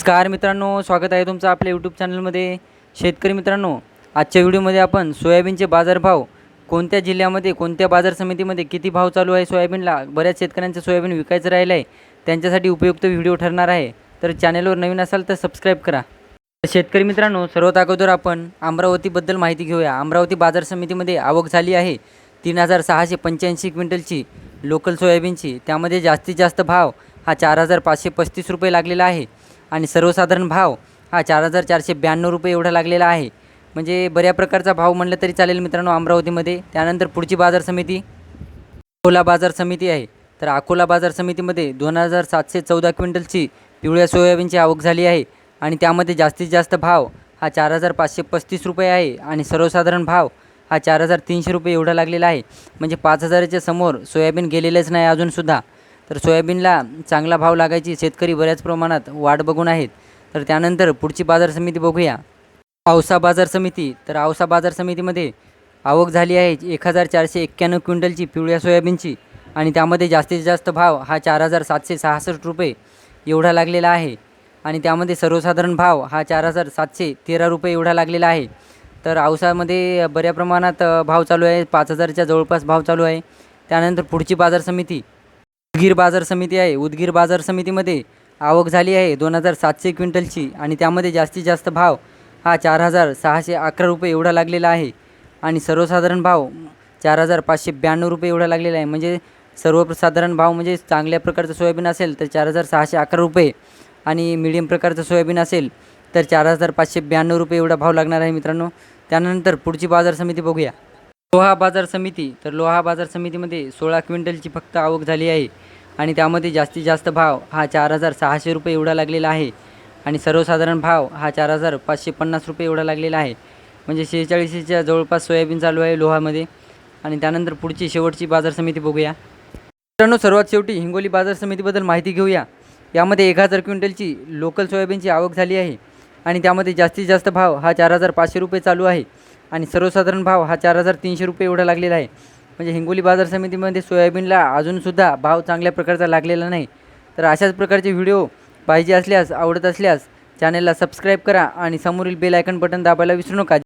नमस्कार मित्रांनो स्वागत आहे तुमचं आपल्या यूट्यूब चॅनलमध्ये शेतकरी मित्रांनो आजच्या व्हिडिओमध्ये आपण सोयाबीनचे बाजारभाव कोणत्या जिल्ह्यामध्ये कोणत्या बाजार समितीमध्ये किती भाव चालू आहे सोयाबीनला? बऱ्याच शेतकऱ्यांचं सोयाबीन विकायचं राहिलं आहे. त्यांच्यासाठी उपयुक्त व्हिडिओ ठरणार आहे. तर चॅनलवर नवीन असाल तर सबस्क्राईब करा. शेतकरी मित्रांनो सर्वात अगोदर आपण अमरावतीबद्दल माहिती घेऊया. अमरावती बाजार समितीमध्ये आवक झाली आहे तीन हजार सहाशे पंच्याऐंशी क्विंटलची लोकल सोयाबीनची. त्यामध्ये जास्तीत जास्त भाव हा चार हजार पाचशे पस्तीस रुपये लागलेला आहे. आणि सर्वसाधारण भाव हा चार हजार चारशे ब्याण्णव रुपये एवढा लागलेला आहे. म्हणजे बऱ्या प्रकारचा भाव म्हणलं तरी चालेल मित्रांनो अमरावतीमध्ये. त्यानंतर पुढची बाजार समिती अकोला बाजार समिती आहे. तर अकोला बाजार समितीमध्ये दोन हजार सातशे चौदा क्विंटलची पिवळ्या सोयाबीनची आवक झाली आहे. आणि त्यामध्ये जास्तीत जास्त भाव हा चार हजार पाचशे पस्तीस रुपये आहे. आणि सर्वसाधारण भाव हा चार हजार तीनशे रुपये एवढा लागलेला आहे. म्हणजे पाच हजाराच्या समोर सोयाबीन गेलेलेच नाही अजूनसुद्धा तर सोयाबीनला चांगला भाव लागायची शेतकरी बऱ्याच प्रमाणात वाट बघून आहेत. तर त्यानंतर पुढची बाजार समिती बघूया. औसा बाजार समिती तर औसा बाजार समितीमध्ये आवक झाली आहे एक हजार चारशे एक्क्याण्णव क्विंटलची पिवळ्या सोयाबीनची आणि त्यामध्ये जास्तीत जास्त भाव हा चार हजार सातशे सहासष्ट रुपये एवढा लागलेला आहे. आणि त्यामध्ये सर्वसाधारण भाव हा चार हजार सातशे तेरा रुपये एवढा लागलेला आहे. तर औसामध्ये बऱ्या प्रमाणात भाव चालू आहे. पाच हजारच्या जवळपास भाव चालू आहे. त्यानंतर पुढची बाजार समिती उदगीर बाजार समिती आहे. उदगीर बाजार समितीमध्ये आवक झाली आहे. दोन हजार सातशे क्विंटलची आणि त्यामध्ये जास्तीत जास्त भाव हा चार हजार सहाशे अकरा रुपये एवढा लागलेला आहे. आणि सर्वसाधारण भाव चार हजार पाचशे ब्याण्णव रुपये एवढा लागलेला आहे. म्हणजे सर्वसाधारण भाव म्हणजे चांगल्या प्रकारचं सोयाबीन असेल तर चार हजार सहाशे अकरा रुपये आणि मिडियम प्रकारचं सोयाबीन असेल तर चार हजार पाचशे ब्याण्णव रुपये एवढा भाव लागणार आहे मित्रांनो. त्यानंतर पुढची बाजार समिती बघूया. लोहा बाजार समिती. तर लोहा बाजार समितीमध्ये सोळा क्विंटलची फक्त आवक झाली आहे. आणि त्यामध्ये जास्तीत जास्त भाव हा चार हजार सहाशे रुपये एवढा लागलेला आहे. आणि सर्वसाधारण भाव हा चार हजार पाचशे पन्नास रुपये एवढा लागलेला आहे. म्हणजे शेहेचाळीसच्या जवळपास सोयाबीन चालू आहे लोहामध्ये. आणि त्यानंतर पुढची शेवटची बाजार समिती बघूया. मित्रांनो सर्वात शेवटी हिंगोली बाजार समितीबद्दल माहिती घेऊया. यामध्ये एक हजार क्विंटलची लोकल सोयाबीनची आवक झाली आहे. आणि त्यामध्ये जास्तीत जास्त भाव हा चार हजार पाचशे रुपये चालू आहे. आणि सर्वसाधारण भाव हा चार हजार तीनशे रुपये एवढा लागलेला आहे. म्हणजे हिंगोली बाजार समितीमध्ये सोयाबीनला अजूनसुद्धा भाव चांगल्या प्रकारचा लागलेला नाही. तर अशाच प्रकारचे व्हिडिओ पाहिजे असल्यास आवडत असल्यास चॅनलला सबस्क्राईब करा आणि समोरील बेल आयकन बटन दाबायला विसरू नका.